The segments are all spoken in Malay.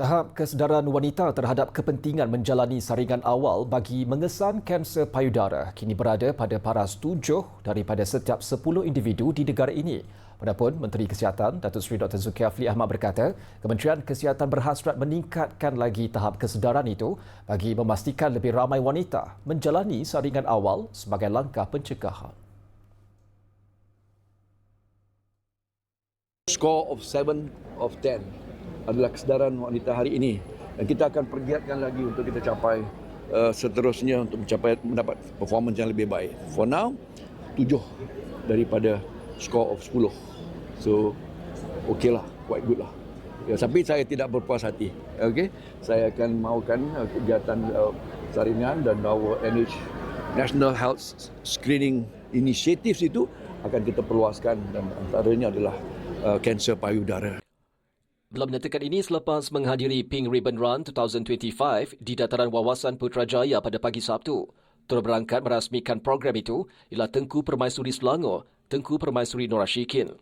Tahap kesedaran wanita terhadap kepentingan menjalani saringan awal bagi mengesan kanser payudara kini berada pada paras tujuh daripada setiap sepuluh individu di negara ini. Padahal Menteri Kesihatan Datuk Seri Dr. Zulkifli Ahmad berkata, Kementerian Kesihatan berhasrat meningkatkan lagi tahap kesedaran itu bagi memastikan lebih ramai wanita menjalani saringan awal sebagai langkah pencegahan. Score of 7 of 10 adalah kesedaran wanita hari ini dan kita akan pergiatkan lagi untuk kita capai uh, seterusnya untuk mencapai mendapat performance yang lebih baik. For now, tujuh daripada score of 10. So, okay lah, quite good lah. Ya, tapi saya tidak berpuas hati. Okay? Saya akan mahukan uh, kegiatan uh, saringan dan our NH National Health Screening Initiatives itu akan kita perluaskan dan antaranya adalah uh, kanser payudara. Belum menyatakan ini selepas menghadiri Pink Ribbon Run 2025 di dataran wawasan Putrajaya pada pagi Sabtu. Turut berangkat merasmikan program itu ialah Tengku Permaisuri Selangor, Tengku Permaisuri Norashikin.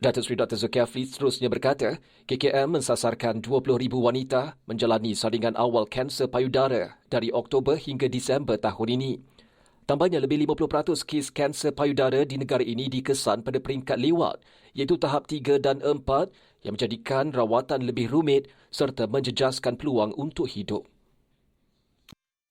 Datuk Seri Dr. Zulkifli seterusnya berkata, KKM mensasarkan 20,000 wanita menjalani saringan awal kanser payudara dari Oktober hingga Disember tahun ini. Tambahnya lebih 50% kes kanser payudara di negara ini dikesan pada peringkat lewat iaitu tahap 3 dan 4 yang menjadikan rawatan lebih rumit serta menjejaskan peluang untuk hidup.